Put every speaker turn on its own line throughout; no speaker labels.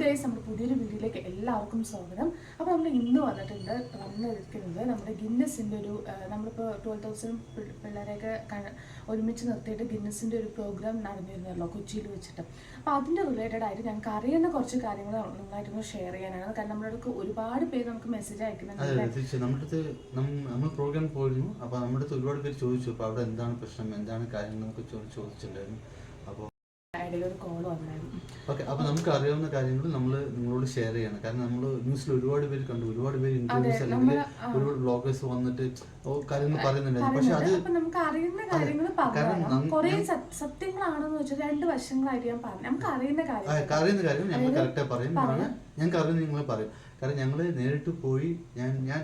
Guys നമ്മുടെ പുതിയൊരു വീഡിയോയിലേക്ക് എല്ലാവർക്കും സ്വാഗതം. അപ്പോൾ നമ്മൾ ഇന്ന് വന്നിട്ടുണ്ട് വന്നിരിക്കുന്നത് നമ്മുടെ ഗിന്നസിന്റെ ഒരു നമ്മളിപ്പോൾ ട്വൽവ് തൗസൻഡ് പിള്ളേരെയൊക്കെ ഒരുമിച്ച് നിർത്തിയിട്ട് ഗിന്നസിന്റെ ഒരു പ്രോഗ്രാം നടന്നിരുന്നല്ലോ കൊച്ചിയിൽ വെച്ചിട്ട്. അപ്പോൾ അതിന്റെ റിലേറ്റഡ് ആയിട്ട് ഞങ്ങൾക്ക് അറിയുന്ന കുറച്ച് കാര്യങ്ങൾ നിങ്ങളായിട്ടൊന്ന് ഷെയർ ചെയ്യാനാണ്. കാരണം നമ്മുടെ ഒരുപാട് പേര് നമുക്ക് മെസ്സേജ് അയക്കുന്നുണ്ട്
നമ്മുടെ നമ്മൾ പ്രോഗ്രാം പോയിരുന്നു. അപ്പോൾ നമ്മുടെ ഒരുപാട് പേര് ചോദിച്ചു. അപ്പോൾ അവിടെ എന്താണ് പ്രശ്നം? എന്താണ് കാര്യങ്ങൾ എന്നൊക്കെ ചോ- ചോദിച്ചിട്ടുണ്ടായിരുന്നു.
ഒരു കോൾ വന്നായിരുന്നു
ഓക്കെ അപ്പോൾ നമുക്ക് അറിയാവുന്ന കാര്യങ്ങൾ നമ്മൾ നിങ്ങളോട് ഷെയർ ചെയ്യണം. കാരണം നമ്മൾ ന്യൂസിൽ ഒരുപാട് പേര് കണ്ടു. ഒരുപാട് പേര് ഇന്റർവ്യൂസ് അല്ലെങ്കിൽ. ഒരുപാട് ബ്ലോഗേഴ്സ് വന്നിട്ട് കാര്യങ്ങൾ പറയുന്നുണ്ടായിരുന്നു പക്ഷെ അത്.
നമുക്ക് അറിയുന്ന കാര്യങ്ങൾ
പറയാം
കുറെ സത്യങ്ങളാണെന്ന് വെച്ചാൽ രണ്ട് വശങ്ങളായിട്ട് ഞാൻ പറഞ്ഞു നമുക്ക് അറിയുന്ന കാര്യം
അറിയുന്ന കാര്യം ഞങ്ങൾ
കറക്റ്റ്
കറക്റ്റായി പറയും. ഞങ്ങൾക്ക് അറിയുന്ന നിങ്ങൾ പറയും. കാരണം ഞങ്ങൾ നേരിട്ട് പോയി ഞാൻ ഞാൻ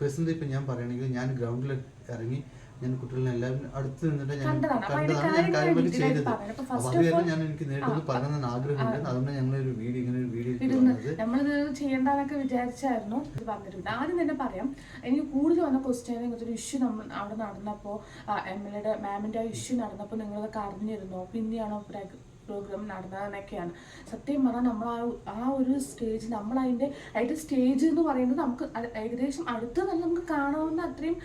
പേഴ്സണലി ഇപ്പം ഞാൻ പറയുകയാണെങ്കിൽ ഞാൻ ഗ്രൗണ്ടിൽ ഇറങ്ങി ഞാൻ കുട്ടികളെ എല്ലാവരും അടുത്ത് നിന്നിട്ട് ഞാൻ
കണ്ടതാണ്. ആയിട്ട്
ചെയ്തത്.
അപ്പൊ
അത് കാരണം ഞാൻ എനിക്ക് നേരിട്ടൊന്ന് പറയണമെന്ന് ആഗ്രഹമുണ്ട്. അതുകൊണ്ട് ഞങ്ങൾ ഒരു വീഡിയോ ഇങ്ങനെ ഒരു വീഡിയോ
ഇടുന്നു.
വന്നത്
നമ്മളിത് ചെയ്യേണ്ടെന്നൊക്കെ വിചാരിച്ചായിരുന്നു. ഇത് പറഞ്ഞിട്ടുണ്ട്. ആദ്യം തന്നെ പറയാം എനിക്ക് കൂടുതൽ വന്ന ക്വസ്റ്റ്യൻ ഒരു ഇഷ്യൂ നമ്മൾ അവിടെ നടന്നപ്പോൾ എം എൽ എയുടെ മാമിന്റെ ആ ഇഷ്യൂ നടന്നപ്പോൾ നിങ്ങളതൊക്കെ അറിഞ്ഞിരുന്നോ? പിന്നെയാണോ പ്രോഗ്രാം നടന്നതെന്നൊക്കെയാണ്. സത്യം പറഞ്ഞാൽ നമ്മൾ ആ ആ ഒരു സ്റ്റേജ് നമ്മൾ അതിന്റെ അതിന്റെ സ്റ്റേജ് എന്ന് പറയുന്നത് നമുക്ക് ഏകദേശം അടുത്ത് തന്നെ നമുക്ക് കാണാവുന്ന അത്രയും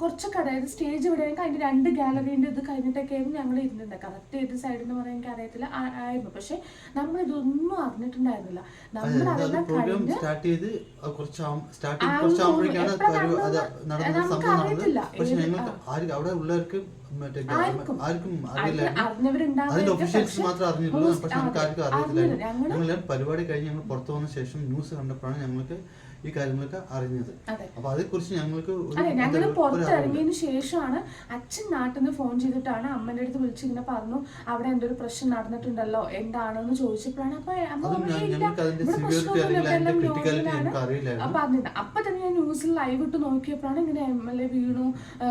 കുറച്ചൊക്കെ അതായത് സ്റ്റേജ് ഇവിടെ അതിന്റെ രണ്ട് ഗാലറീന്റെ ഇത് കഴിഞ്ഞിട്ടൊക്കെയായിരുന്നു ഞങ്ങൾ ഇരുന്നിട്ടുണ്ട് കറക്റ്റ് ഏത് സൈഡിൽ എന്ന് പറയാൻ എനിക്ക് അറിയത്തില്ല. ആയിരുന്നു. പക്ഷെ നമ്മൾ ഇതൊന്നും അറിഞ്ഞിട്ടുണ്ടായിരുന്നില്ല. നമ്മൾ
അതെ. അത്
അതെല്ലാം കഴിഞ്ഞ് നമുക്ക് അറിയത്തില്ല.
അവിടെ ഉള്ളവർക്ക്
അറിഞ്ഞില്ല.
പരിപാടി കഴിഞ്ഞ് ഞങ്ങൾ പുറത്തു വന്ന ശേഷം ന്യൂസ് കണ്ടപ്പോഴാണ് ഞങ്ങൾക്ക് ഈ കാര്യങ്ങളൊക്കെ അറിഞ്ഞത്.
അതെ.
അപ്പൊ അതേക്കുറിച്ച് ഞങ്ങൾക്ക്
അതെ ഞങ്ങൾ പുറത്തിറങ്ങിയതിന് ശേഷമാണ് അച്ഛൻ നാട്ടിൽ നിന്ന് ഫോൺ ചെയ്തിട്ടാണ് അമ്മന്റെ അടുത്ത് വിളിച്ച് ഇങ്ങനെ പറഞ്ഞു അവിടെ എന്തോ ഒരു പ്രശ്നം നടന്നിട്ടുണ്ടല്ലോ എന്താണെന്ന് ചോദിച്ചപ്പോഴാണ് അപ്പൊ. അപ്പൊ തന്നെ ഞാൻ ന്യൂസിൽ ലൈവ് ഇട്ട് നോക്കിയപ്പോഴാണ് ഇങ്ങനെ എം എൽ എ വീണു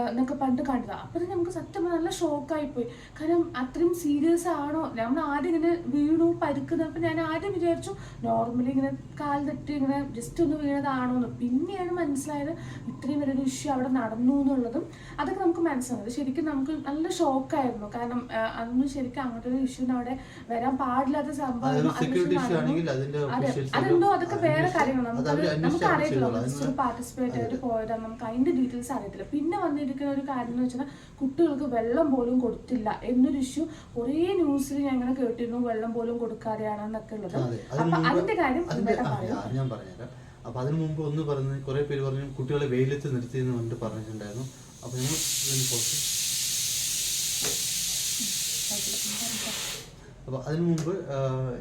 എന്നൊക്കെ പറഞ്ഞിട്ട് കണ്ടത്. അപ്പൊ തന്നെ നമുക്ക് സത്യം നല്ല ഷോക്കായി പോയി. കാരണം അത്രയും സീരിയസ് ആണോ? നമ്മൾ ആദ്യം ഇങ്ങനെ വീണു പരുക്കുന്നപ്പോ ഞാൻ ആദ്യം വിചാരിച്ചു നോർമലി ഇങ്ങനെ കാൽ തട്ടി ഇങ്ങനെ ജസ്റ്റ് ഒന്ന് എന്ന് പിന്നെയാണ് മനസ്സിലായത് ഇത്രയും വലിയൊരു ഇഷ്യൂ അവിടെ നടന്നു എന്നുള്ളതും അതൊക്കെ നമുക്ക് മനസ്സിലായത് ശരിക്കും നമുക്ക് നല്ല ഷോക്കായിരുന്നു കാരണം അന്ന് ശരിക്കും അങ്ങനത്തെ ഒരു ഇഷ്യൂ അവിടെ വരാൻ പാടില്ലാത്ത സംഭവം അതെ, അതെന്തോ അതൊക്കെ വേറെ
കാര്യങ്ങളാണ്.
നമുക്ക് അറിയത്തില്ല. പാർട്ടിസിപ്പേറ്റ് ആയിട്ട് പോയതാണ് നമുക്ക് അതിന്റെ ഡീറ്റെയിൽസ് അറിയത്തില്ല. പിന്നെ വന്നിരിക്കുന്ന ഒരു കാര്യം എന്ന് വെച്ചാൽ കുട്ടികൾക്ക് വെള്ളം പോലും കൊടുത്തില്ല എന്നൊരു ഇഷ്യൂ കുറേ ന്യൂസിൽ ഞാൻ ഇങ്ങനെ കേട്ടിരുന്നു. വെള്ളം പോലും കൊടുക്കാറിയാണെന്നൊക്കെ ഉള്ളത്. അപ്പൊ അതിന്റെ കാര്യം
ഞാൻ പറഞ്ഞുതരാം. അപ്പൊ അതിനു മുമ്പ് ഒന്ന് പറഞ്ഞ് കുറേ പേര് പറഞ്ഞു കുട്ടികളെ വെയിലത്ത് നിർത്തി എന്ന് പറഞ്ഞിട്ട് പറഞ്ഞിട്ടുണ്ടായിരുന്നു. അപ്പൊ ഞങ്ങൾ പുറത്ത് അപ്പോൾ അതിനു മുമ്പ്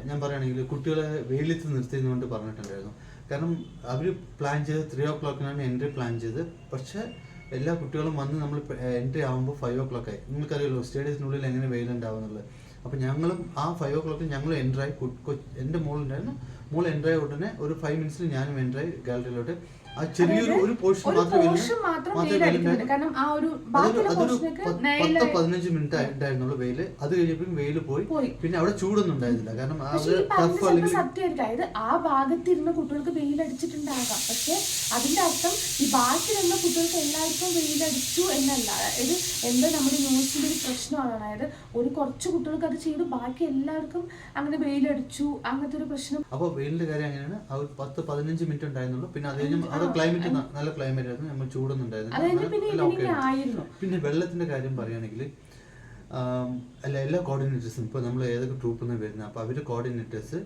ഞാൻ പറയുകയാണെങ്കിൽ കുട്ടികളെ വെയിലത്ത് നിർത്തി എന്ന് കൊണ്ട് പറഞ്ഞിട്ടുണ്ടായിരുന്നു. കാരണം അവർ പ്ലാൻ ചെയ്ത് ത്രീ ഓ ക്ലോക്കിനാണ് എൻട്രി പ്ലാൻ ചെയ്ത് പക്ഷേ എല്ലാ കുട്ടികളും വന്ന് നമ്മൾ എൻട്രി ആകുമ്പോൾ ഫൈവ് ഓ ക്ലോക്ക് ആയി. നിങ്ങൾക്കറിയാലോ സ്റ്റേഡിയത്തിനുള്ളിൽ എങ്ങനെ വെയിലുണ്ടാവുന്നുള്ളത് അപ്പോൾ ഞങ്ങളും ആ ഫൈവ് ഓ ക്ലോക്കിൽ ഞങ്ങൾ കൊ- എന്റെ മോളുണ്ടായിരുന്നു. മോൾ എന്റർ ആയ ഉടനെ ഒരു ഫൈവ് മിനിറ്റ്സിൽ ഞാനും എന്റർ ആയി ഗാലറിയിലോട്ട് ആ ചെറിയൊരു ഒരു പോർഷൻ മാത്രമേ പത്ത് പതിനഞ്ച് മിനിറ്റ് ഉണ്ടായിരുന്നുള്ളൂ വെയിൽ. അത് കഴിഞ്ഞപ്പോഴും വെയിൽ പോയി. പിന്നെ അവിടെ ചൂടൊന്നും ഉണ്ടായിരുന്നില്ല. കാരണം
അതായത് ആ ഭാഗത്തിരുന്ന കുട്ടികൾക്ക് വെയിലടിച്ചിട്ടുണ്ടാകാം. പക്ഷെ അതിന്റെ അർത്ഥം ഈ ബാക്കിയിരുന്ന കുട്ടികൾക്ക് എല്ലാവർക്കും വെയിലടിച്ചു എന്നല്ല. ഇത് എന്താ നമ്മുടെ ന്യൂസിന്റെ ഒരു പ്രശ്നമാണ് അതായത് ഒരു കുറച്ച് കുട്ടികൾക്ക് അത് ചെയ്തു. ബാക്കി എല്ലാവർക്കും അങ്ങനെ വെയിലടിച്ചു. അങ്ങനത്തെ ഒരു പ്രശ്നം
അപ്പോൾ വെയിലിന്റെ കാര്യം അങ്ങനെയാണ്. ആ ഒരു പത്ത് പതിനഞ്ച് മിനിറ്റ് ഉണ്ടായിരുന്നുള്ളൂ. പിന്നെ അത് കഴിഞ്ഞ് അത് ക്ലൈമറ്റ് നല്ല ക്ലൈമറ്റ് ആയിരുന്നു. നമ്മൾ ചൂടൊന്നുണ്ടായിരുന്നു
പിന്നെ
വെള്ളത്തിന്റെ കാര്യം പറയുകയാണെങ്കിൽ അല്ല എല്ലാ കോർഡിനേറ്റേഴ്സും ഇപ്പോൾ നമ്മൾ ഏതൊക്കെ ട്രൂപ്പിൽ നിന്ന് വരുന്നത് അപ്പോൾ അവർ കോർഡിനേറ്റേഴ്സ്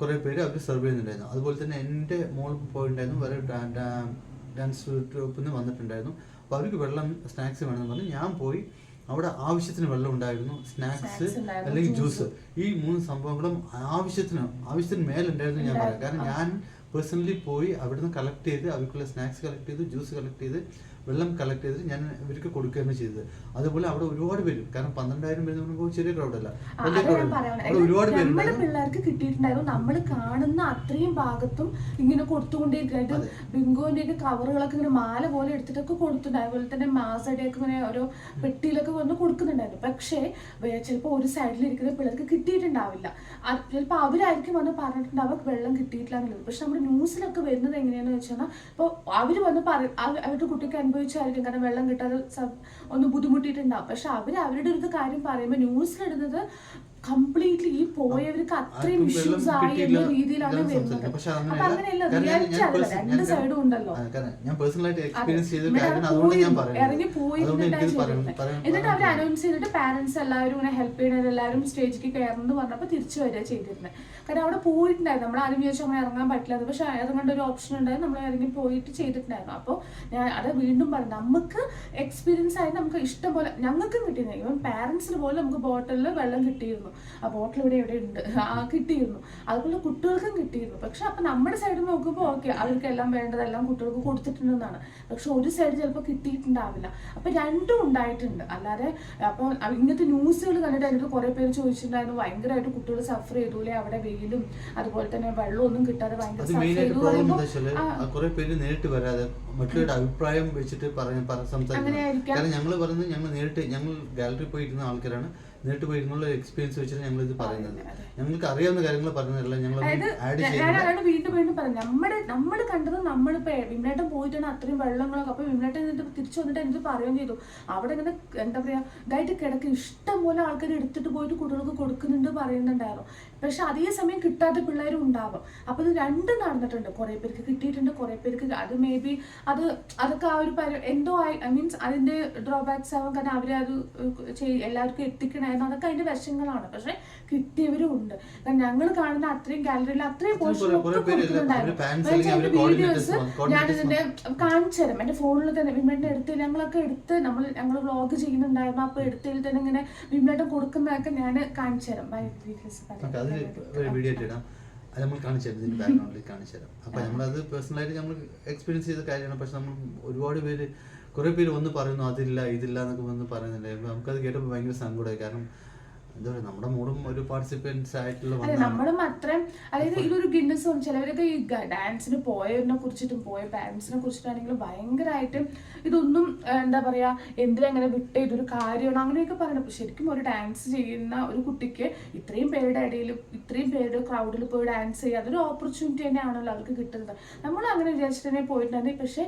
കുറേ പേര് അവർ സെർവ് ചെയ്യുന്നുണ്ടായിരുന്നു. അതുപോലെ തന്നെ എന്റെ മോൾ പോയിട്ടുണ്ടായിരുന്നു വേറെ ഡാൻസ് ട്രൂപ്പിൽ നിന്ന് വന്നിട്ടുണ്ടായിരുന്നു. അപ്പോൾ അവർക്ക് വെള്ളം സ്നാക്സ് വേണമെന്ന് പറഞ്ഞ്. ഞാൻ പോയി അവിടെ ആവശ്യത്തിന് വെള്ളം ഉണ്ടായിരുന്നു സ്നാക്സ് അല്ലെങ്കിൽ ജ്യൂസ് ഈ മൂന്ന് സംഭവങ്ങളും ആവശ്യത്തിന് ആവശ്യത്തിന് മേലുണ്ടായിരുന്നു ഞാൻ പറയാം. കാരണം ഞാൻ പേഴ്സണലി പോയി അവിടുന്ന് കളക്ട് ചെയ്ത് അവർക്കുള്ള സ്നാക്സ് കളക്ട് ചെയ്ത് ജ്യൂസ് കളക്ട് ചെയ്ത് വെള്ളം കളക്ട് ചെയ്തിട്ട് ഞാൻ ഇവർക്ക് കൊടുക്കുകയാണ് ചെയ്തത്. അതുപോലെ അവിടെ ഒരുപാട് പേര് കാരണം പന്ത്രണ്ടായിരം പേര് നമ്മൾ ചെറിയ ക്രൗഡല്ല അവിടെ ഒരുപാട് പേര്
പിള്ളേർക്ക് കിട്ടിയിട്ടുണ്ടായിരുന്നു. നമ്മൾ കാണുന്ന അത്രയും ഭാഗത്തും ഇങ്ങനെ കൊടുത്തുകൊണ്ടേയിരിക്കും
അതെ.
ബിങ്കോന്റെ ഒക്കെ കവറുകളൊക്കെ ഇങ്ങനെ മാല പോലെ എടുത്തിട്ടൊക്കെ കൊടുത്തിട്ടുണ്ട് അതുപോലെ തന്നെ മാസയുടെയൊക്കെ ഇങ്ങനെ ഓരോ പെട്ടിയിലൊക്കെ വന്ന് കൊടുക്കുന്നുണ്ടായിരുന്നു. പക്ഷേ ചിലപ്പോൾ ഒരു സൈഡിൽ ഇരിക്കുന്ന പിള്ളേർക്ക് കിട്ടിയിട്ടുണ്ടാവില്ല. ചിലപ്പോൾ അവരായിരിക്കും വന്ന് പറഞ്ഞിട്ടുണ്ടാവുക വെള്ളം കിട്ടിയിട്ടില്ല എന്നുള്ളത്. പക്ഷെ നമ്മുടെ ന്യൂസിലൊക്കെ വരുന്നത് എങ്ങനെയാണെന്ന് വെച്ചാൽ ഇപ്പോൾ അവർ വന്ന് പറ അവ- അവരുടെ കുട്ടിക്ക് അനുഭവിച്ചായിരിക്കും കാരണം വെള്ളം കിട്ടാതെ ഒന്ന് ബുദ്ധിമുട്ടിയിട്ടുണ്ടാവും. പക്ഷെ അവർ അവരുടെ ഒരു കാര്യം പറയുമ്പോൾ ന്യൂസിലിടുന്നത് കംപ്ലീറ്റ്ലി ഈ പോയവർക്ക് അത്രയും ഇഷ്യൂസ് ആയി എന്ന രീതിയിലാണ് വരുന്നത്. അപ്പൊ
അങ്ങനെയല്ല.
റിയാലിറ്റി
അല്ല
രണ്ട് സൈഡും ഉണ്ടല്ലോ.
ഞാൻ
പോയി- എന്നിട്ട് അവർ അനൗൺസ് ചെയ്തിട്ട് പാരന്റ്സ് എല്ലാവരും ഇങ്ങനെ ഹെൽപ്പ് ചെയ്യണത് എല്ലാവരും സ്റ്റേജിലേക്ക് കയറുന്നത് പറഞ്ഞപ്പോൾ തിരിച്ചു വരിക ചെയ്തിരുന്നത് കാരണം അവിടെ പോയിട്ടുണ്ടായിരുന്നു. നമ്മൾ ആരും വിചാരിച്ചു അങ്ങനെ ഇറങ്ങാൻ പറ്റില്ല അത് പക്ഷെ അതുകൊണ്ട് ഒരു ഓപ്ഷൻ ഉണ്ടായിരുന്നു നമ്മൾ ഇറങ്ങി പോയിട്ട് ചെയ്തിട്ടുണ്ടായിരുന്നു. അപ്പോൾ ഞാൻ അത് വീണ്ടും പറഞ്ഞു. നമുക്ക് എക്സ്പീരിയൻസ് ആയി നമുക്ക് ഇഷ്ടം പോലെ ഞങ്ങൾക്കും കിട്ടിയിരുന്നു. ഇവൻ പാരന്റ്സിന് പോലും നമുക്ക് ബോട്ടിലിൽ വെള്ളം കിട്ടിയിരുന്നു. ആ ബോട്ടിൽ ഇവിടെ ഇവിടെ ഉണ്ട്. ആ കിട്ടിയിരുന്നു. അതുപോലെ കുട്ടികൾക്കും കിട്ടിയിരുന്നു. പക്ഷെ അപ്പം നമ്മുടെ സൈഡ് നോക്കുമ്പോൾ ഓക്കെ അവർക്ക് എല്ലാം വേണ്ടതെല്ലാം കുട്ടികൾക്ക് കൊടുത്തിട്ടുണ്ടെന്നാണ്. പക്ഷെ ഒരു സൈഡ് ചിലപ്പോൾ കിട്ടിയിട്ടുണ്ടാവില്ല. അപ്പം രണ്ടും ഉണ്ടായിട്ടുണ്ട്. അല്ലാതെ അപ്പോൾ ഇങ്ങനത്തെ ന്യൂസുകൾ കണ്ടിട്ട് എനിക്ക് കുറേ പേര് ചോദിച്ചിട്ടുണ്ടായിരുന്നു. ഭയങ്കരമായിട്ട് കുട്ടികൾ സഫർ ചെയ്തൂലേ അവിടെ വെയിലും അതുപോലെ തന്നെ വെള്ളമൊന്നും കിട്ടാതെ ഭയങ്കര സഫർ ചെയ്തു
കുറെ പേര് നേരിട്ട് വരാതെ മറ്റുള്ളവരുടെ അഭിപ്രായം വെച്ചിട്ട് പറഞ്ഞ് പറ- സംസാരിക്കുന്നത്. കാരണം ഞങ്ങൾ പറയുന്നത് ഞങ്ങൾ നേരിട്ട് ഞങ്ങൾ ഗാലറി പോയിരുന്ന ആൾക്കാരാണ്. നേരിട്ട് പോയിരുന്നുള്ള എക്സ്പീരിയൻസ് വെച്ചിട്ട് ഞങ്ങൾ ഇത് പറയുന്നത്. ഞങ്ങൾക്ക് അറിയാവുന്ന കാര്യങ്ങൾ പറഞ്ഞതല്ല ഞങ്ങൾ ആഡ് ചെയ്യുന്നത്
വീണ്ടും വീണ്ടും പറഞ്ഞു നമ്മുടെ നമ്മൾ കണ്ടത് നമ്മളിപ്പോ വിമനേട്ടം പോയിട്ടാണ് അത്രയും വെള്ളങ്ങളൊക്കെ അപ്പൊ വിമനേട്ടം എന്നിട്ട് തിരിച്ചു വന്നിട്ട് എനിക്ക് പറയുകയും ചെയ്തു. അവിടെ ഇങ്ങനെ എന്താ പറയാ ഇതായിട്ട് കിടക്ക് ഇഷ്ടം പോലെ ആൾക്കാർ എടുത്തിട്ട് പോയിട്ട് കുട്ടികൾക്ക് കൊടുക്കുന്നുണ്ട് പറയുന്നുണ്ടായിരുന്നു. പക്ഷെ അതേ സമയം കിട്ടാത്ത പിള്ളേരും ഉണ്ടാവും. അപ്പൊ ഇത് രണ്ടും നടന്നിട്ടുണ്ട്. കുറെ പേർക്ക് കിട്ടിയിട്ടുണ്ട് കുറെ പേർക്ക് അത് മേ ബി അത് അതൊക്കെ ആ ഒരു പരി എന്തോ ഐ മീൻസ് അതിന്റെ ഡ്രോബാക്സ് ആവും കാരണം അവരെ അത് എല്ലാവർക്കും എത്തിക്കണായിരുന്നു അതൊക്കെ അതിന്റെ വശങ്ങളാണ്. പക്ഷെ കിട്ടിയവരും ഉണ്ട്. കാരണം ഞങ്ങൾ കാണുന്ന അത്രയും ഗാലറിയിൽ അത്രയും
അല്ലെങ്കിൽ
വീഡിയോസ്. ഞാൻ കാണിച്ചു തരാം. എന്റെ ഫോണിൽ തന്നെ വിമലിന്റെ എടുത്ത് ഞങ്ങളൊക്കെ എടുത്ത് നമ്മൾ ഞങ്ങൾ വ്ളോഗ് ചെയ്യുന്നുണ്ടായിരുന്നു. അപ്പൊ എടുത്തതിൽ തന്നെ ഇങ്ങനെ വിമലായിട്ട് കൊടുക്കുന്നതൊക്കെ ഞാൻ കാണിച്ചു തരാം. ബൈ ഡീറ്റെയിൽസ്
അതിൽ ഒരു വീഡിയോ ആയിട്ട് ഇടാം അത് നമ്മൾ കാണിച്ചു തരാം. ഇതിന്റെ ബാക്ക്ഗ്രൗണ്ടിൽ കാണിച്ചു തരാം. അപ്പൊ നമ്മളത് പേഴ്സണലായിട്ട് നമ്മൾ എക്സ്പീരിയൻസ് ചെയ്ത കാര്യമാണ്. പക്ഷെ നമ്മൾ ഒരുപാട് പേര് കുറെ പേര് വന്ന് പറയുന്നു അതില്ല ഇതില്ല എന്നൊക്കെ വന്ന് പറയുന്നുണ്ട്. അപ്പൊ നമുക്കത് കേട്ടപ്പോൾ ഭയങ്കര സങ്കടമായി. കാരണം നമ്മുടെ മൂടും ഒരു പാർട്ടിസിപ്പൻസ് ആയിട്ടുള്ള
അതെ നമ്മളും അത്രയും അതായത് ഇതൊരു ഗിന്നസ് ചിലവരൊക്കെ ഈ ഡാൻസിന് പോയതിനെ കുറിച്ചിട്ടും പോയ പാരൻസിനെ കുറിച്ചിട്ടാണെങ്കിലും ഭയങ്കരമായിട്ട് ഇതൊന്നും എന്താ പറയാ എന്തിനാ അങ്ങനെ വിട്ട ഇതൊരു കാര്യമാണ് അങ്ങനെയൊക്കെ പറയണം. പക്ഷെ ശരിക്കും ഒരു ഡാൻസ് ചെയ്യുന്ന ഒരു കുട്ടിക്ക് ഇത്രയും പേരുടെ ഇടയിൽ ഇത്രയും പേരുടെ ക്രൗഡിൽ പോയി ഡാൻസ് ചെയ്യുക അതൊരു ഓപ്പർച്യൂണിറ്റി തന്നെയാണല്ലോ അവർക്ക് കിട്ടുന്നത്. നമ്മൾ അങ്ങനെ വിചാരിച്ചിട്ട് തന്നെ പോയിട്ടുണ്ടായിരുന്നു. പക്ഷേ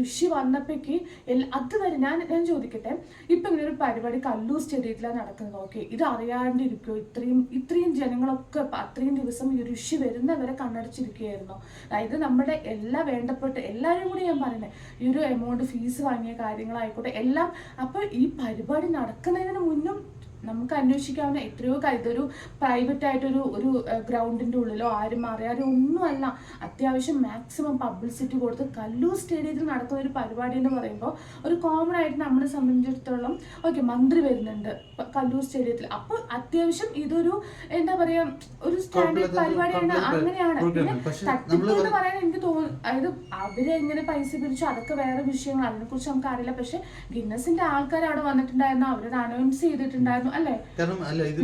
ഋഷി വന്നപ്പോക്ക് വന്നപ്പോഴേക്ക് വരെ അതുവരെ ഞാൻ ഞാൻ ചോദിക്കട്ടെ? ഇപ്പൊ ഇങ്ങനെ ഒരു പരിപാടി കല്ലൂർ സ്റ്റേഡിയത്തിലാണ് നടക്കുന്നത്. ഓക്കെ ഇത് അറിയാണ്ടിരിക്കുമോ ഇത്രയും ഇത്രയും ജനങ്ങളൊക്കെ അത്രയും ദിവസം ഈ ഋഷി വരുന്നവരെ കണ്ണടച്ചിരിക്കുകയായിരുന്നു. അതായത് നമ്മുടെ എല്ലാ വേണ്ടപ്പെട്ട എല്ലാവരും കൂടി ഞാൻ പറയുന്നത് ഈ ഒരു എമൗണ്ട് ഫീസ് വാങ്ങിയ കാര്യങ്ങളായിക്കോട്ടെ എല്ലാം. അപ്പോൾ ഈ പരിപാടി നടക്കുന്നതിന് മുന്നും നമുക്ക് അന്വേഷിക്കാവുന്ന എത്രയോ കാര്യത്തിൽ ഒരു പ്രൈവറ്റ് ആയിട്ടൊരു ഒരു ഗ്രൗണ്ടിന്റെ ഉള്ളിലോ ആരും അറിയാതെ ഒന്നുമല്ല. അത്യാവശ്യം മാക്സിമം പബ്ലിസിറ്റി കൊടുത്ത് കല്ലൂർ സ്റ്റേഡിയത്തിൽ നടക്കുന്ന ഒരു പരിപാടി എന്ന് പറയുമ്പോൾ ഒരു കോമൺ ആയിട്ട് നമ്മളെ സംബന്ധിച്ചിടത്തോളം ഓക്കെ മന്ത്രി വരുന്നുണ്ട് കല്ലൂർ സ്റ്റേഡിയത്തിൽ അപ്പോൾ അത്യാവശ്യം ഇതൊരു എന്താ പറയുക ഒരു സ്റ്റാൻഡേർഡ് പരിപാടിയാണ്. അങ്ങനെയാണ്. പിന്നെ തട്ടിപ്പ് എന്ന് പറയാൻ എനിക്ക് തോന്നുന്നു അതായത് അവരെ എങ്ങനെ പൈസ പിരിച്ചു അതൊക്കെ വേറെ വിഷയങ്ങൾ. അതിനെക്കുറിച്ച് നമുക്ക് അറിയില്ല പക്ഷെ ഗിന്നസിന്റെ ആൾക്കാർ അവിടെ വന്നിട്ടുണ്ടായിരുന്നു. അവരത് അനൗൺസ് ചെയ്തിട്ടുണ്ടായിരുന്നു. അല്ലേ?
കാരണം അല്ല ഇത്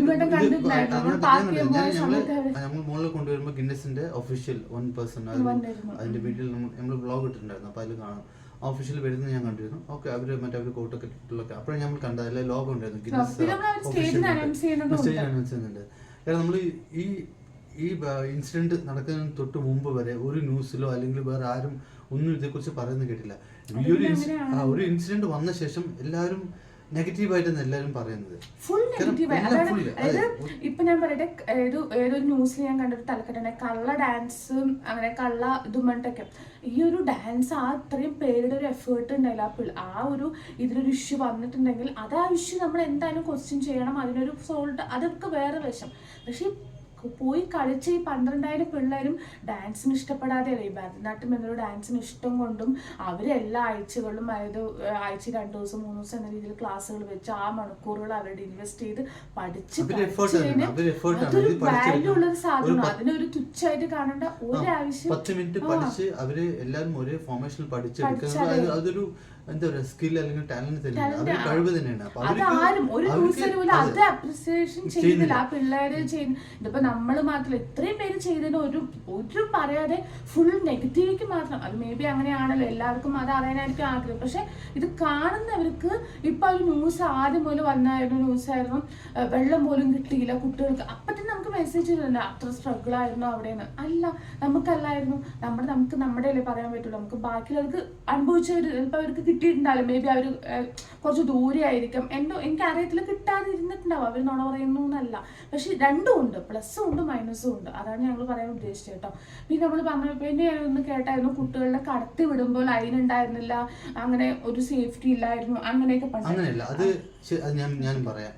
നമ്മൾ
മുകളിൽ കൊണ്ടുവരുമ്പോൾ ഗിന്നസിന്റെ ഒഫീഷ്യൽ വൺ പേഴ്സൺ അതിന്റെ വീട്ടിൽ നമ്മൾ ബ്ലോഗ് ഇട്ടിട്ടുണ്ടായിരുന്നു. അപ്പൊ അതിൽ കാണാം. ഒഫീഷ്യൽ വരുന്നത് ഞാൻ കണ്ടിരുന്നു. ഓക്കെ അവർ മറ്റേ അവർ കോട്ടൊക്കെ ഇട്ടിട്ടുള്ള അപ്പോഴാണ് നമ്മൾ കണ്ടത്. അതിലെ ലോഗോ ഉണ്ടായിരുന്നു. ഗിന്നസ് official
സ്റ്റേജിൽ.
സ്റ്റേജിൽ ചെയ്യുന്നുണ്ട്. കാരണം നമ്മൾ ഈ ഈ ഇൻസിഡന്റ് നടക്കുന്നതിന് തൊട്ട് മുമ്പ് വരെ ഒരു ന്യൂസിലോ അല്ലെങ്കിൽ വേറെ ആരും ഒന്നും ഇതേക്കുറിച്ച് പറയുന്നത് കേട്ടില്ല. ഈ ഒരു ഒരു ഇൻസിഡന്റ് വന്ന ശേഷം എല്ലാവരും നെഗറ്റീവായിട്ടാണ് എല്ലാവരും പറയുന്നത്.
ഫുൾ
നെഗറ്റീവായി
നെഗറ്റീവ്
എല്ലാം
അതാണ്
full,
അതായത്
അതെ.
ഇപ്പൊ ഞാൻ പറയട്ടെ ഏതോ ഏതൊരു ന്യൂസിൽ ഞാൻ കണ്ടൊരു തലക്കെട്ടാണ് കള്ള ഡാൻസും അങ്ങനെ കള്ള ഇതും പറഞ്ഞിട്ടൊക്കെ. ഈ ഒരു ഡാൻസ് ആ അത്രയും പേരുടെ ഒരു എഫേർട്ട് ഉണ്ടായില്ല ആ പിള്ള ആ ഒരു ഇതിലൊരു ഇഷ്യൂ വന്നിട്ടുണ്ടെങ്കിൽ അത് ആ ഇഷ്യൂ നമ്മൾ എന്തായാലും ക്വസ്റ്റ്യൻ ചെയ്യണം. അതിനൊരു സോൾട്ട് അതൊക്കെ വേറെ വശം പക്ഷെ പോയി കളിച്ച് ഈ പന്ത്രണ്ടായിരം പിള്ളേരും ഡാൻസിന് ഇഷ്ടപ്പെടാതെയല്ല ഈ ഭരതനാട്യം എന്നൊരു ഡാൻസിന് ഇഷ്ടം കൊണ്ടും അവരെല്ലാ ആഴ്ചകളിലും അതായത് ആഴ്ച രണ്ട് ദിവസം മൂന്ന് ദിവസം എന്ന രീതിയിൽ ക്ലാസ്സുകൾ വെച്ച് ആ മണിക്കൂറുകൾ അവരുടെ ഇൻവെസ്റ്റ് ചെയ്ത് പഠിച്ച്. അതൊരു വാല്യൂ ഉള്ള ഒരു സാധനം അതിനൊരു തുച്ഛമായിട്ട് കാണേണ്ട ഒരാവശ്യം
പത്ത് മിനിറ്റ് പഠിച്ച് അവർ എല്ലാവരും ഒരേ ഫോർമേഷനിൽ പഠിച്ചെടുക്കുന്നത് അതൊരു എന്താ പറയാ സ്കിൽ അല്ലെങ്കിൽ ടാലന്റ് തന്നെയാണ്
Talent
കഴിവ് തന്നെയാണ്. അപ്പൊ
അത് ആരും ഒരു ന്യൂസിൽ പോലും
അതെ.
അപ്രിസിയേഷൻ ചെയ്യുന്നില്ല. ആ പിള്ളേര് ചെയ്യുന്ന ഇതിപ്പോ നമ്മൾ മാത്രം ഇത്രയും പേര് ചെയ്തതിന് ഒരു ഒരു പറയാതെ ഫുൾ നെഗറ്റീവിക്ക് മാത്രം. അത് മേ ബി അങ്ങനെയാണല്ലോ. എല്ലാവർക്കും അത് അറിയാനായിരിക്കും ആഗ്രഹം. പക്ഷെ ഇത് കാണുന്നവർക്ക് ഇപ്പൊ ഒരു ന്യൂസ് ആദ്യം പോലും വന്നായിരുന്നു. ന്യൂസ് ആയിരുന്നു. വെള്ളം പോലും കിട്ടിയില്ല കുട്ടികൾക്ക്. അപ്പൊ തന്നെ നമുക്ക് മെസ്സേജ് ഇല്ലല്ലോ അത്ര സ്ട്രഗിൾ ആയിരുന്നു അവിടെയെന്ന് അല്ല നമുക്കല്ലായിരുന്നു. നമ്മൾ നമുക്ക് നമ്മുടെ അല്ലേ പറയാൻ പറ്റുള്ളൂ. നമുക്ക് ബാക്കിയുള്ളവർക്ക് അനുഭവിച്ചവർ ചിലപ്പോൾ അവർക്ക് കിട്ടിയിട്ടുണ്ടാവില്ല. മേ ബി അവർ കുറച്ച് ദൂരെ ആയിരിക്കും. എന്തോ എനിക്ക് അറിയത്തില്ല കിട്ടാതിരുന്നിട്ടുണ്ടാവും. അവർ നുണ പറയുന്നു എന്നല്ല. പക്ഷെ രണ്ടും ഉണ്ട്. പ്ലസ്സും ഉണ്ട് മൈനസും ഉണ്ട്. അതാണ് ഞങ്ങൾ പറയാൻ ഉദ്ദേശിച്ചത് കേട്ടോ. പിന്നെ നമ്മൾ പറഞ്ഞ പിന്നെ ഒന്ന് കേട്ടായിരുന്നു കുട്ടികളുടെ കടത്തി വിടുമ്പോൾ ലൈൻ ഉണ്ടായിരുന്നില്ല. അങ്ങനെ ഒരു സേഫ്റ്റി ഇല്ലായിരുന്നു. അങ്ങനെയൊക്കെ പറഞ്ഞു
അങ്ങനെയല്ല. അത് ഞാൻ ഞാൻ പറയാം.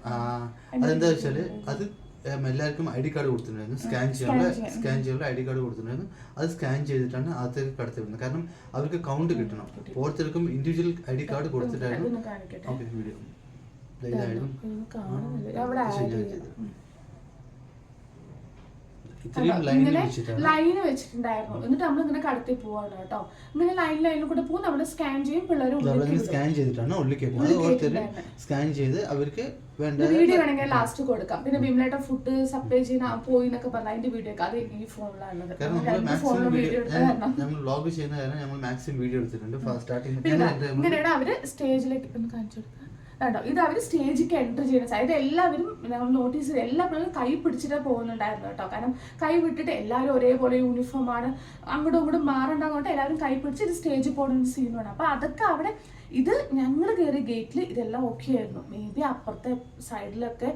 അതെന്താ വെച്ചാൽ അത് എല്ലാവർക്കും ഐ ഡി കാർഡ് കൊടുത്തിട്ടുണ്ടായിരുന്നു. സ്കാൻ ചെയ്യാനുള്ള സ്കാൻ ചെയ്യാനുള്ള ഐ ഡി കാർഡ് കൊടുത്തിട്ടുണ്ടായിരുന്നു. അത് സ്കാൻ ചെയ്തിട്ടാണ് അകത്തേക്ക് കടത്തിവിടുന്നത്. കാരണം അവർക്ക് കൗണ്ട് കിട്ടണം. ഓരോരുത്തർക്കും ഇൻഡിവിജ്വൽ ഐ ഡി കാർഡ് കൊടുത്തിട്ടായിരുന്നു. ഓക്കെ വീഡിയോ ഇതായിരുന്നു
ഇതൊന്നും കാണുന്നില്ല അവിടെ
ഇത്
ആഡ്
ശരിയാ
ചെയ്തു
ചെയ്തത്. ഇത്രയും
കണ്ടോ?
ലൈനിൽ
ഇങ്ങനെ ലൈൻ വെച്ചിട്ടുണ്ടായിരുന്നു. എന്നിട്ട് നമ്മൾ ഇങ്ങനെ കടത്തി പോവാണ് കേട്ടോ. ഇങ്ങനെ ലൈൻ ലൈനിൽ കൂടെ പോകും. നമ്മൾ സ്കാൻ ചെയ്യും പിള്ളേർ
സ്കാൻ ചെയ്തിട്ടാണ് സ്കാൻ ചെയ്ത് അവർക്ക്
വീഡിയോ വേണമെങ്കിൽ ലാസ്റ്റ് കൊടുക്കാം. പിന്നെ ഭീമലായിട്ട് ഫുഡ് സപ്ലൈ ചെയ്യാൻ പോയി എന്നൊക്കെ പറഞ്ഞ അതിന്റെ വീഡിയോ ഒക്കെ. അത് ഈ
നമ്മൾ മാക്സിമം
ഫോണിലും
വീഡിയോ വ്ളോഗ് ചെയ്യുന്ന കാരണം മാക്സിമം വീഡിയോ എടുത്തിട്ടുണ്ട്. സ്റ്റാർട്ടിങ്
പിന്നെ ഇങ്ങനെയാണ് അവർ സ്റ്റേജിലേക്ക് കാണിച്ചു കേട്ടോ ഇത് അവർ സ്റ്റേജിലേക്ക് എൻട്രി ചെയ്യുന്ന അതായത് എല്ലാവരും നോട്ടീസ് ചെയ്ത് എല്ലാ പിള്ളേരും കൈ പിടിച്ചിട്ട് പോകുന്നുണ്ടായിരുന്നു കേട്ടോ. കാരണം കൈ വിട്ടിട്ട് എല്ലാവരും ഒരേപോലെ യൂണിഫോമാണ് അങ്ങോട്ടും ഇങ്ങോട്ടും അങ്ങോട്ട് എല്ലാവരും കൈ പിടിച്ച് ഇത് സ്റ്റേജിൽ പോകുന്ന സീനാണ് അപ്പോൾ അതൊക്കെ അവിടെ ഇത് ഞങ്ങൾ കയറിയ ഗേറ്റിൽ ഇതെല്ലാം ഓക്കെ ആയിരുന്നു. മേ ബി അപ്പുറത്തെ സൈഡിലൊക്കെ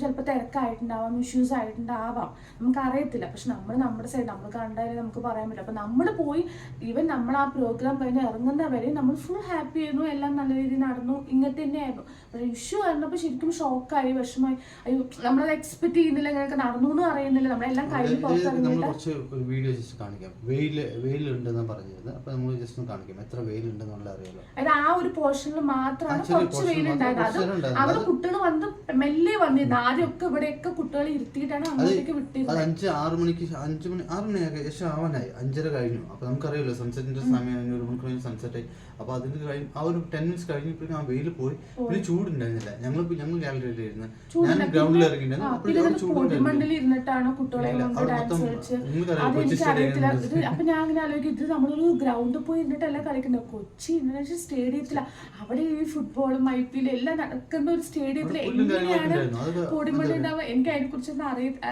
ചിലപ്പോൾ തിരക്കായിട്ടുണ്ടാവാം ഇഷ്യൂസ് ആയിട്ടുണ്ടാവാം. നമുക്ക് അറിയത്തില്ല പക്ഷെ നമ്മൾ നമ്മുടെ സൈഡ് നമ്മൾ കണ്ടാലേ നമുക്ക് പറയാൻ പറ്റും. അപ്പോൾ നമ്മൾ പോയി ഈവൻ നമ്മൾ ആ പ്രോഗ്രാം കഴിഞ്ഞ് ഇറങ്ങുന്ന വരെ നമ്മൾ ഫുൾ ഹാപ്പി ആയിരുന്നു. എല്ലാം നല്ല രീതിയിൽ നടന്നു. ഇങ്ങനത്തെ തന്നെയായിരുന്നു. പക്ഷെ ഇഷ്യൂ ആയിരുന്നപ്പോൾ ശരിക്കും ഷോക്കായി വിഷമായി അയ്യോ നമ്മളത് എക്സ്പെക്ട് ചെയ്യുന്നില്ല ഇങ്ങനെയൊക്കെ നടന്നു എന്ന് അറിയുന്നില്ല നമ്മളെല്ലാം കഴിഞ്ഞ് പുറത്തിറങ്ങിയിട്ട്
ഒരു വീഡിയോ ജസ്റ്റ് കാണിക്കാം. വെയിൽ വെയിലുണ്ടെന്നാണ് പറഞ്ഞത് അപ്പൊ നമ്മൾ ജസ്റ്റ് കാണിക്കാം. എത്ര വെയിലുണ്ടെന്നുള്ള അറിയാലോ.
അതായത് ആ ഒരു പോർഷനിൽ മാത്രമാണ് കുറച്ച് വെയിലുണ്ടായത് അത് അവിടെ കുട്ടികൾ വന്ന് മെല്ലെ വന്നിരുന്നു ആദ്യമൊക്കെ ഇവിടെയൊക്കെ കുട്ടികളെ ഇരുത്തിയിട്ടാണ് അങ്ങോട്ടേക്ക് വിട്ടിരുന്നത്.
അഞ്ച് ആറ് മണിക്ക് അഞ്ച് മണി ആറ് മണിയൊക്കെ ശേഷം ആവാനായി. അഞ്ചര കഴിഞ്ഞു. അപ്പൊ നമുക്കറിയാലോ സൺസെറ്റിന്റെ സമയം ഒരു മണിക്കൂർ സൺസെറ്റ് ആയി. അപ്പൊ അതിന് കഴിഞ്ഞ് ആ ഒരു ടെൻ മിനിറ്റ്സ് കഴിഞ്ഞപ്പോഴും ആ വെയിൽ പോയി. പിന്നെ ചൂടുണ്ടായിരുന്നില്ല. ഞങ്ങൾ ഞങ്ങൾ ഗാലറിയിലായിരുന്നു ഞാൻ ഗ്രൗണ്ടിൽ ഇറങ്ങിയിട്ടുണ്ടായിരുന്നു കൊച്ചി
എനിക്ക് അറിയത്തില്ല.
സ്റ്റേഡിയം
ഇത് അപ്പൊ ഞാൻ അങ്ങനെ ആലോചിക്കും. ഇത് നമ്മളൊരു ഗ്രൗണ്ടിൽ പോയി ഇരുന്നിട്ടല്ല കളിക്കുന്നത് കൊച്ചി ഇന്റർനാഷണൽ സ്റ്റേഡിയത്തില. അവിടെ ഈ ഫുട്ബോളും ഐ പി എല്ലും എല്ലാം നടക്കുന്ന ഒരു സ്റ്റേഡിയത്തിൽ എങ്ങനെയാണ് പൊടിമണ്ണി ഉണ്ടാവുക? എനിക്ക് അതിനെ കുറിച്ചൊന്നും അറിയത്തില്ല.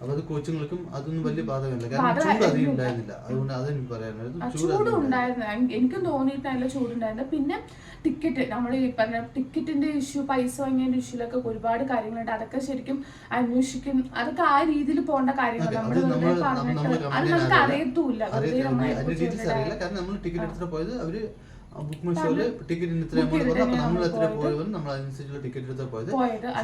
അപ്പൊ അത് കോച്ചുങ്ങൾക്കും അതൊന്നും വലിയ ബാധകമല്ല. കാരണം ചൂട് അധികം. ഉണ്ടായിരുന്നില്ല. അതുകൊണ്ട് അതെനിക്ക്
പറയാനായിരുന്നു
ചൂട്
ഉണ്ടായിരുന്നു. എനിക്കും തോന്നിയിട്ടില്ല ചൂടുണ്ടായിരുന്നു. പിന്നെ ടിക്കറ്റ്. നമ്മൾ ഈ പറഞ്ഞ ടിക്കറ്റിന്റെ ഇഷ്യൂ പൈസ വാങ്ങിയതിന്റെ ഇഷ്യൂലൊക്കെ ഒരുപാട് കാര്യങ്ങളുണ്ട്. അതൊക്കെ ശരിക്കും അന്വേഷിക്കും. അതൊക്കെ ആ രീതിയിൽ പോകേണ്ട കാര്യങ്ങൾ നമ്മൾ
അത്
പറഞ്ഞിട്ട് നമുക്ക് അറിയത്തൂല്ല.
അറിയില്ല. കാരണം നമ്മൾ ടിക്കറ്റ് എടുത്തിട്ട് പോയത്. അവർ ബുക്ക് മൈ ഷോയിൽ ടിക്കറ്റിന് ഇത്ര എമൗണ്ട് പറഞ്ഞു അപ്പൊ നമ്മൾ എത്ര
പോയത്.
നമ്മൾ അതിനനുസരിച്ചുള്ള ടിക്കറ്റ് എടുത്താൽ പോയത്.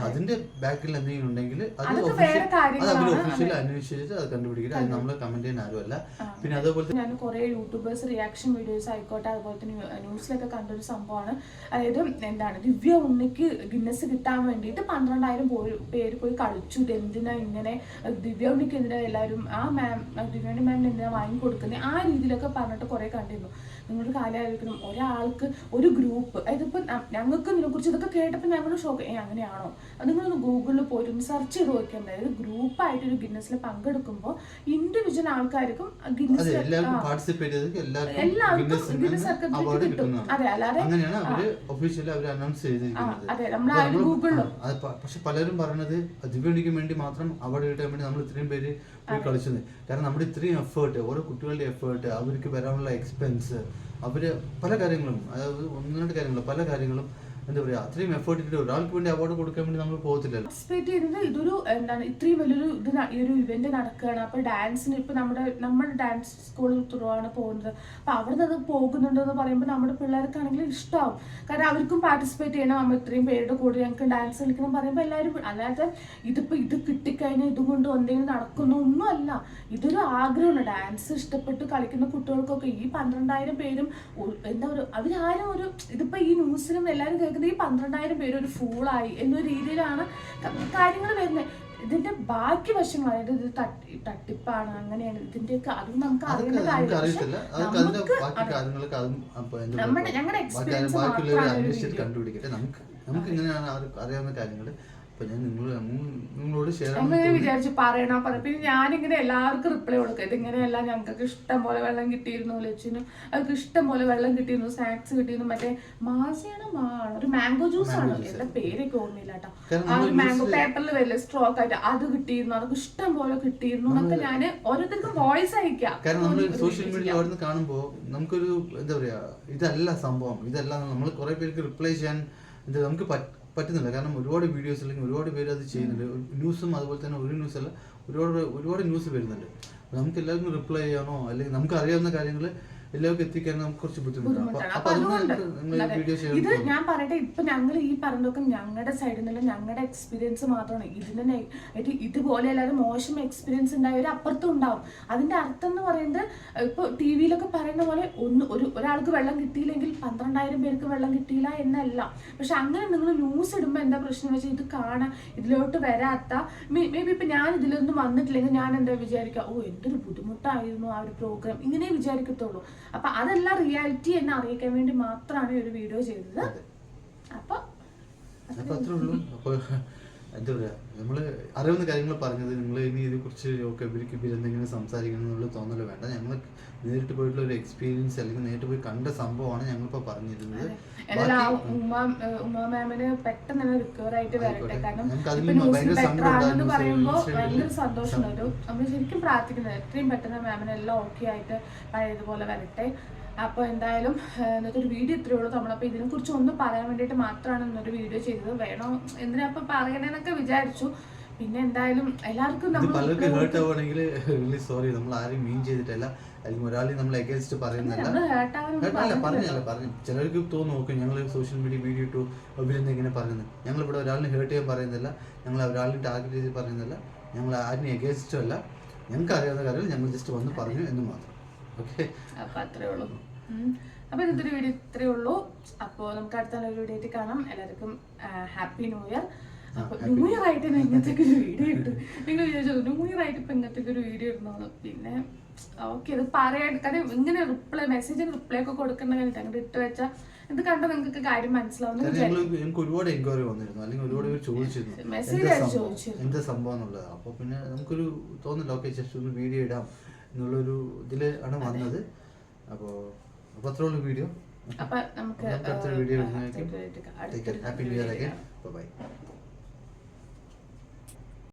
അതിന്റെ ബാക്കിൽ എന്തെങ്കിലും ഉണ്ടെങ്കിൽ അത്
ഒഫീഷ്യൽ
അത്. അവർ ഒഫീഷ്യലി
അതെ.
അന്വേഷിച്ചിട്ട് അത് കണ്ടുപിടിക്കുക അത് നമ്മൾ കമന്റ് ചെയ്യാൻ ആരുമല്ല. പിന്നെ അതേപോലെ
ഞാൻ കുറേ യൂട്യൂബേഴ്സ് റിയാക്ഷൻ വീഡിയോസ് ആയിക്കോട്ടെ അതുപോലെ തന്നെ ന്യൂ- ന്യൂസിലൊക്കെ കണ്ടൊരു സംഭവമാണ്. അതായത് എന്താണ് ദിവ്യ ഉണ്ണിക്ക് ഗിന്നസ് കിട്ടാൻ വേണ്ടിയിട്ട് പന്ത്രണ്ടായിരം പേര് പോയി കളിച്ചു. ഇത് എന്തിനാ ഇങ്ങനെ ദിവ്യ ഉണ്ണിക്ക് എന്തിനാ എല്ലാവരും ആ മാം ദിവ്യ ഉണ്ണി മാമിന് എന്തിനാ വാങ്ങി കൊടുക്കുന്നത് ആ രീതിയിലൊക്കെ പറഞ്ഞിട്ട് കുറേ കണ്ടിരുന്നു. നിങ്ങളുടെ കാര്യം ആലോചിക്കണം ഒരാൾക്ക് ഒരു ഗ്രൂപ്പ് അതിപ്പോൾ ഞങ്ങൾക്ക് ഇതിനെക്കുറിച്ച് ഇതൊക്കെ കേട്ടപ്പോൾ ഞങ്ങൾ ഷോക്ക് ഏ അങ്ങനെയാണോ? അത് നിങ്ങളൊന്ന് ഗൂഗിളിൽ പോയിട്ട് സെർച്ച് ചെയ്ത് നോക്കിയാൽ അതായത് ഗ്രൂപ്പായിട്ട് ഒരു ഗിന്നസിൽ പങ്കെടുക്കുമ്പോൾ ഇൻഡിവിജ്വൽ ആൾക്കാർക്കും ഗിന്നസ്
എല്ലാവർക്കും
ഗിന്നസ് കിട്ടും. അതെ അല്ലാതെ അതെ, നമ്മൾ ആ ഗൂഗിളിലും.
പക്ഷെ പലരും പറയണത് അതിവേണിക്കും വേണ്ടി മാത്രം അവിടെ കിട്ടാൻ വേണ്ടി നമ്മൾ ഇത്രയും പേര് പോയി കളിച്ചത് കാരണം നമ്മുടെ ഇത്രയും എഫേർട്ട് ഓരോ കുട്ടികളുടെ എഫേർട്ട് അവർക്ക് വരാനുള്ള എക്സ്പെൻസ് അവർ പല കാര്യങ്ങളും അതായത് ഒന്ന് രണ്ട് കാര്യങ്ങൾ പല കാര്യങ്ങളും എന്താ പറയാ അത്രയും എഫേർട്ട് ഇട്ട് ഒരാൾക്ക് വേണ്ടി അവാർഡ് കൊടുക്കാൻ വേണ്ടി നമ്മൾ പോകത്തില്ലല്ലോ.
പാർട്ടിസിപ്പേറ്റ് ചെയ്യുന്നത് ഇതൊരു എന്താണ് ഇത്രയും വലിയൊരു ഇത് ഈ ഒരു ഇവന്റ് നടക്കുകയാണ്. അപ്പൊ ഡാൻസിന് ഇപ്പൊ നമ്മുടെ നമ്മുടെ ഡാൻസ് സ്കൂളിൽ ആണ് പോകുന്നത്. അപ്പൊ അവിടെ നിന്ന് പോകുന്നുണ്ടെന്ന് പറയുമ്പോൾ നമ്മുടെ പിള്ളേർക്കാണെങ്കിലും ഇഷ്ടമാവും കാരണം അവർക്കും പാർട്ടിസിപ്പേറ്റ് ചെയ്യണം. നമ്മൾ ഇത്രയും പേരുടെ കൂടെ ഞങ്ങൾക്ക് ഡാൻസ് കളിക്കണം പറയുമ്പോൾ എല്ലാവരും അല്ലാതെ ഇതിപ്പോ ഇത് കിട്ടിക്കഴിഞ്ഞാൽ ഇതും കൊണ്ട് എന്തെങ്കിലും നടക്കുന്നു ഒന്നുമല്ല ഇതൊരു ആഗ്രഹമാണ് ഡാൻസ് ഇഷ്ടപ്പെട്ട് കളിക്കുന്ന കുട്ടികൾക്കൊക്കെ ഈ പന്ത്രണ്ടായിരം പേരും എന്താ ഒരു അവരാരും ഒരു ഇതിപ്പോ ഈ ന്യൂസിലും എല്ലാവരും കേൾക്കുന്നത് ഈ പന്ത്രണ്ടായിരം പേര് ഒരു ഫൂളായി എന്നൊരു രീതിയിലാണ് കാര്യങ്ങൾ വരുന്നത്. ഇതിന്റെ ബാക്കി വശങ്ങൾ അതായത് ഇത് തട്ടി തട്ടിപ്പാണ് അങ്ങനെയാണ് ഇതിന്റെയൊക്കെ അതും നമുക്ക്
അറിയുന്ന
കാര്യമില്ല നമ്മുടെ- ഞങ്ങളുടെ
ബാക്കി
മാത്രമാണ്
നമുക്ക് ഇങ്ങനെയാണ് അറിയാവുന്ന കാര്യങ്ങൾ അപ്പൊ ഞാൻ നിങ്ങൾ നിങ്ങളോട് ഷെയർ
നമ്മൾ ഇങ്ങനെ വിചാരിച്ചു പറയണോ. പറയാം പിന്നെ ഞാനിങ്ങനെ എല്ലാവർക്കും റിപ്ലൈ കൊടുക്കും. ഇതിങ്ങനെയല്ല ഞങ്ങൾക്ക് ഇഷ്ടം പോലെ വെള്ളം കിട്ടിയിരുന്നു ലച്ചിനും. അവർക്ക് ഇഷ്ടം പോലെ വെള്ളം കിട്ടിയിരുന്നു സ്നാക്സ് കിട്ടിയിരുന്നു. മറ്റേ മാസിയാണ് മാ ഒരു മാംഗോ ജ്യൂസ് ആണ്. എന്റെ പേരൊക്കെ ഓർമ്മയില്ല കേട്ടോ. ആ ഒരു മാംഗോ പേപ്പറിൽ വരില്ല സ്ട്രോക്ക് ആയിട്ട്. അത് കിട്ടിയിരുന്നു അതൊക്കെ ഇഷ്ടം പോലെ കിട്ടിയിരുന്നു എന്നൊക്കെ ഞാൻ ഓരോരുത്തർക്കും വോയിസ് അയക്കാം.
കാരണം നമ്മൾ സോഷ്യൽ മീഡിയ അവിടുന്ന് കാണുമ്പോൾ നമുക്കൊരു എന്താ പറയാ ഇതല്ല സംഭവം. ഇതല്ല നമ്മൾ കുറെ പേർക്ക് റിപ്ലൈ ചെയ്യാൻ നമുക്ക് പറ്റുന്നില്ല. കാരണം ഒരുപാട് വീഡിയോസ് അല്ലെങ്കിൽ ഒരുപാട് പേര് അത് ചെയ്യുന്നുണ്ട്. ന്യൂസും അതുപോലെ തന്നെ ഒരു ന്യൂസ് അല്ല ഒരുപാട് ഒരുപാട് ന്യൂസ് വരുന്നുണ്ട്. നമുക്ക് എല്ലാവർക്കും റിപ്ലൈ ചെയ്യാനോ അല്ലെങ്കിൽ നമുക്ക് അറിയാവുന്ന കാര്യങ്ങൾ എല്ലാവർക്കും എത്തിക്കാൻ നമുക്ക് കുറച്ച് ബുദ്ധിമുട്ടാണ്. അപ്പൊ അതുകൊണ്ട്. വീഡിയോ
ഇത് ഞാൻ പറയട്ടെ ഇപ്പൊ ഞങ്ങൾ ഈ പറഞ്ഞതൊക്കെ ഞങ്ങളുടെ സൈഡിൽ നിന്നുള്ള ഞങ്ങളുടെ എക്സ്പീരിയൻസ് മാത്രമാണ്. ഇതിന് ഇത് ഇതുപോലെ അല്ലാതെ മോശം എക്സ്പീരിയൻസ് ഉണ്ടായവർ അപ്പുറത്തും ഉണ്ടാവും. അതിന്റെ അർത്ഥം എന്ന് പറയുന്നത് ഇപ്പൊ ടി വിയിലൊക്കെ പറയുന്ന പോലെ ഒന്ന് ഒരു ഒരാൾക്ക് വെള്ളം കിട്ടിയില്ലെങ്കിൽ പന്ത്രണ്ടായിരം പേർക്ക് വെള്ളം കിട്ടിയില്ല എന്നല്ല. പക്ഷെ അങ്ങനെ നിങ്ങൾ ന്യൂസ് ഇടുമ്പോൾ എന്താ പ്രശ്നം വെച്ചാൽ ഇത് കാണാൻ ഇതിലോട്ട് വരാത്ത. മേ ബി ഇപ്പൊ ഞാൻ ഇതിലൊന്നും വന്നിട്ടില്ലെങ്കിൽ ഞാൻ എന്താ വിചാരിക്കുക ഓ എന്തൊരു ബുദ്ധിമുട്ടായിരുന്നു ആ ഒരു പ്രോഗ്രാം ഇങ്ങനെ വിചാരിക്കത്തുള്ളൂ. അപ്പൊ അതെല്ലാം റിയാലിറ്റി എന്നെ അറിയിക്കാൻ വേണ്ടി മാത്രമാണ് ഈ ഒരു വീഡിയോ ചെയ്തത്. അപ്പൊ
അപ്പൊ അത്രേ ഉള്ളൂ അപ്പൊ എന്താ പറയാ നമ്മൾ അറിയുന്ന കാര്യങ്ങൾ പറഞ്ഞത് നിങ്ങൾ ഇനി ഇതിനെക്കുറിച്ച് ഒക്കെ ഇവർക്ക് ഇവരെന്തെങ്കിലും സംസാരിക്കണം എന്നുള്ള തോന്നൽ വേണ്ട. ഞങ്ങൾ നേരിട്ട് പോയിട്ടുള്ള ഒരു എക്സ്പീരിയൻസ് അല്ലെങ്കിൽ നേരിട്ട് പോയി കണ്ട സംഭവമാണ് ഞങ്ങളിപ്പോ പറഞ്ഞിരുന്നത്.
നമ്മൾ ശരിക്കും പ്രാർത്ഥിക്കുന്നത് എത്രയും പെട്ടെന്ന് മാമിന് എല്ലാം ഓക്കെ ആയിട്ട് പഴയതുപോലെ വരട്ടെ. അപ്പോൾ എന്തായാലും ഇന്നത്തെ ഒരു വീഡിയോ ഇത്രയേ ഉള്ളൂ. നമ്മളപ്പോൾ ഇതിനെക്കുറിച്ച് ഒന്ന് പറയാൻ വേണ്ടിയിട്ട് മാത്രമാണ് ഇന്നൊരു വീഡിയോ ചെയ്തത്. വേണോ? എന്തിനാ ഇപ്പം പറയണേന്നൊക്കെ വിചാരിച്ചു. പിന്നെ എന്തായാലും എല്ലാവർക്കും നമ്മൾ
പലർക്കും ഹേർട്ട് ആവുകയാണെങ്കിൽ റിയലി സോറി നമ്മൾ ആരെയും മീൻ ചെയ്തിട്ടല്ല. അല്ലെങ്കിൽ ഒരാളെയും നമ്മൾ എഗൈൻസ്റ്റ് പറയുന്നില്ല അല്ല പറഞ്ഞല്ല. പറഞ്ഞു ചിലർക്ക് തോന്നും നോക്കും ഞങ്ങൾ സോഷ്യൽ മീഡിയ വീഡിയോ ഇട്ടു ഇവരെന്താ ഇങ്ങനെ പറയുന്നത്. ഞങ്ങൾ ഇവിടെ ഒരാളിനെ ഹേർട്ട് ചെയ്യാൻ പറയുന്നില്ല ഞങ്ങൾ ഒരാളിനെ ടാർഗറ്റ് ചെയ്ത് പറയുന്നില്ല ഞങ്ങൾ ആരും എഗൻസ്റ്റും അല്ല. ഞങ്ങൾക്ക് അറിയാവുന്ന കാര്യങ്ങൾ ഞങ്ങൾ ജസ്റ്റ് വന്ന് പറഞ്ഞു എന്ന് മാത്രം. ഓക്കെ
അപ്പൊ അത്രേ ഉള്ളൂ. ഉം. അപ്പൊ ഇന്നത്തെ ഒരു വീഡിയോ ഇത്രേ ഉള്ളൂ. അപ്പോൾ നമുക്ക് അടുത്ത നല്ലൊരു വീഡിയോ ആയിട്ട് കാണാം. എല്ലാവർക്കും ഹാപ്പി ന്യൂ ഇയർ
അപ്പോൾ
ന്യൂ ഇയർ ആയിട്ട് ഇങ്ങനത്തെ ഒരു വീഡിയോ ഇട്ടു. നിങ്ങൾ വിചാരിച്ചു ന്യൂ ഇയർ ആയിട്ട് ഇപ്പൊ ഇങ്ങനത്തെ ഒരു വീഡിയോ ഇടുന്നു പിന്നെ ഓക്കെ ഇത് പറയാൻ കാരണം ഇങ്ങനെ റിപ്ലൈ മെസ്സേജിന് റിപ്ലൈ ഒക്കെ കൊടുക്കേണ്ട കഴിഞ്ഞിട്ട് അങ്ങോട്ട് ഇട്ട് വെച്ചാൽ ഇത് കണ്ട നിങ്ങൾക്ക് കാര്യം മനസ്സിലാവുന്ന
ഒരുപാട് എൻക്വയറി വന്നിരുന്നു. അല്ലെങ്കിൽ ഒരുപാട് പേര് ചോദിച്ചിരുന്നു.
മെസ്സേജ്
എന്താ സംഭവം? എന്നുള്ളത്? അപ്പോൾ പിന്നെ നമുക്കൊരു തോന്നില്ല ഓക്കെ ജസ്റ്റ് ഒന്ന് വീഡിയോ ഇടാം. എന്നുള്ളൊരു ഇതിൽ ആണ് വന്നത്. അപ്പോൾ അപ്പോൾ അത്രേ ഉള്ളൂ വീഡിയോ
അപ്പോൾ നമുക്ക്
അടുത്തൊരു വീഡിയോ ഹാപ്പി ന്യൂ ഇയർ
കാണാം.
ബൈ